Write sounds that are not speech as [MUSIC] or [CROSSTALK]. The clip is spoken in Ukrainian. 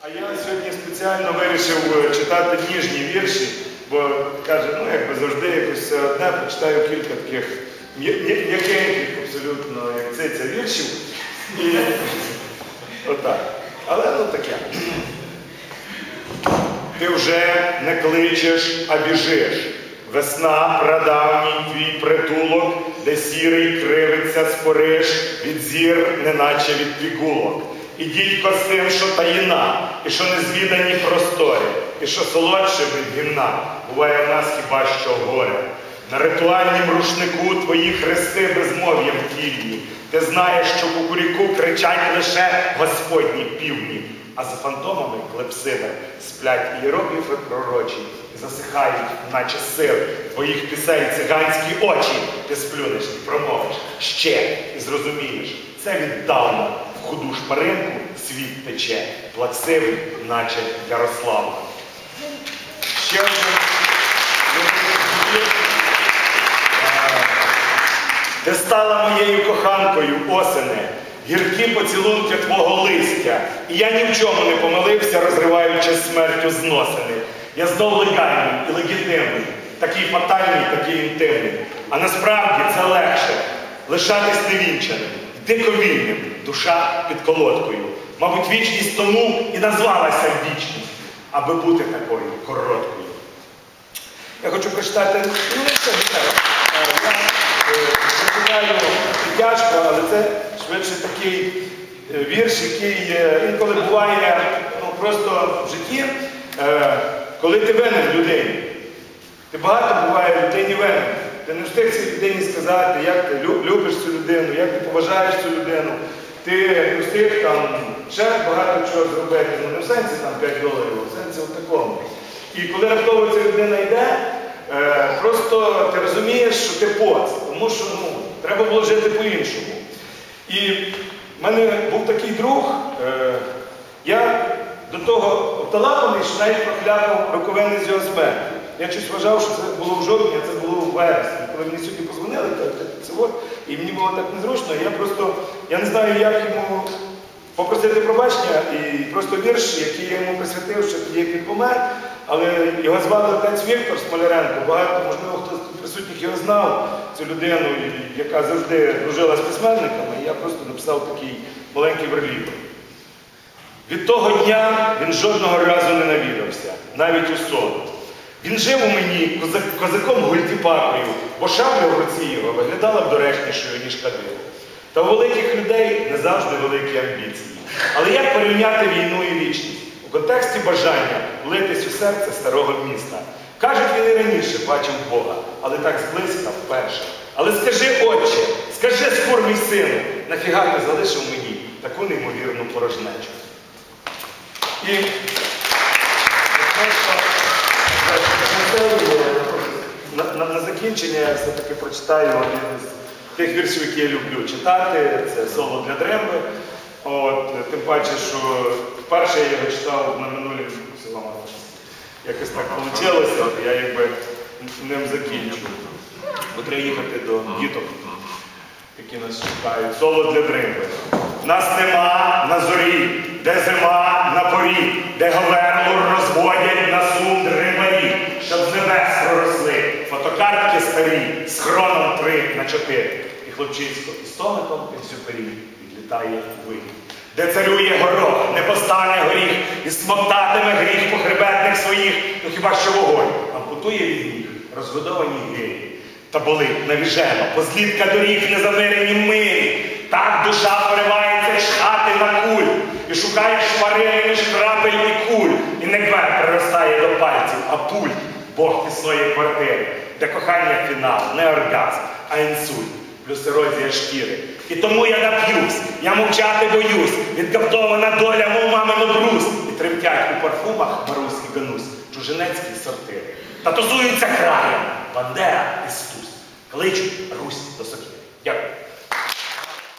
А я сьогодні спеціально вирішив е, читати ніжні вірші, бо каже, ну якби завжди якось все одне, прочитаю кілька таких м'я- м'я- м'якеньких абсолютно, як циця віршів. І [LAUGHS] отак. Але ну таке. Ти вже не кличеш, а біжиш. Весна, прадавній твій притулок, де сірий кривиться спориш від зір, неначе від пігулок. І дідько з тим, що таїна, і що незвідані просторі, і що солодше від гімна, буває в нас хіба що горе. На ритуальнім рушнику твої хрести безмов'ям кільні. Ти знаєш, що кукуріку кричать лише господні півні, а за фантомами клепсида сплять іерогліфи пророчі і засихають, наче сили твоїх пісень циганські очі. Ти сплюнеш і промовиш ще і зрозумієш. Це віддавна в худу шпаринку світ тече, плаксивий, наче Ярослава. Ще один. Ти стала моєю коханкою, осене, гіркі поцілунки твого листя, і я ні в чому не помилився, розриваючи смертю зносини. Я знов легальний і легітимний, такий фатальний, такий інтимний. А насправді це легше лишатись невінчаним, дико вільним, душа під колодкою. Мабуть, вічність тому і назвалася вічність, аби бути такою короткою. Я хочу прочитати, ну все читаю. Е, Я е, прочитаю тяжко, але це швидше такий е, вірш, який е, інколи буває ну, просто в житті, е, коли ти винен людині. Ти багато буває людині винен. Ти не встиг цій людині сказати, як ти любиш цю людину, як ти поважаєш цю людину. Ти встиг там ще багато чого зробити. Ну не в сенсі там 5 доларів, а в сенсі в такому. І коли раптово ця людина йде, е, просто ти розумієш, що ти поц, тому що ну, треба було жити по-іншому. І в мене був такий друг, е, я до того обталапаний, що навіть прокляпав роковини з його. Я щось вважав, що це було в жовтні, а це було в вересні. Коли мені сьогодні позвонили, так, це от, і мені було так незручно, я просто я не знаю, як йому попросити пробачення, і просто вірш, який я йому присвятив, що тоді як він помер, але його звали отець Віктор Смоляренко. Багато, можливо, хто з присутніх його знав, цю людину, яка завжди дружила з письменниками. І я просто написав такий маленький верлібр. Від того дня він жодного разу не навідався, навіть у сон. Він жив у мені козак- козаком гультіпакою, бо шабля в руці його виглядала б доречнішою, ніж кадило. Та у великих людей не завжди великі амбіції. Але як порівняти війну і вічність? У контексті бажання влитись у серце старого міста. Кажуть, він і раніше бачив Бога, але так зблизька вперше. Але скажи, отче, скажи, скор мій сину, нафіга ти залишив мені таку неймовірну порожнечу. І на, на, на закінчення я все-таки прочитаю один з тих віршів, які я люблю читати. Це соло для дремби. От, тим паче, що вперше я його читав на минулій селама. Якось так вийшло, я якби ним закінчу. Бо треба їхати до діток, які нас чекають. Соло для дримби. Нас нема на зорі, де зима на порі, де говерлу розводять Старі з хроном три на чотири. І хлопчисько із томиком пенсюпері відлітає в вихід. Де царює горох, не постане горіх, і смоктатиме гріх по хребетних своїх, ну хіба що вогонь, ампутує від ніг розгодовані гирі. Та болить навіжено, позлітка доріг не замирені мирі. Так душа поривається з хати на куль, і шукає шпарини між крапель і куль, і не квер приростає до пальців, а пульт Бог кислої квартири, де кохання фінал, не оргазм, а інсульт, плюс ерозія шкіри. І тому я нап'юсь, я мовчати боюсь, відгаптована доля, мов мамину брус, і тремтять у парфумах Марусь і Ганусь, чужинецькі сортири. Та тусуються краєм Бандера і Стус. Кличуть Русь до Сокіри. Дякую.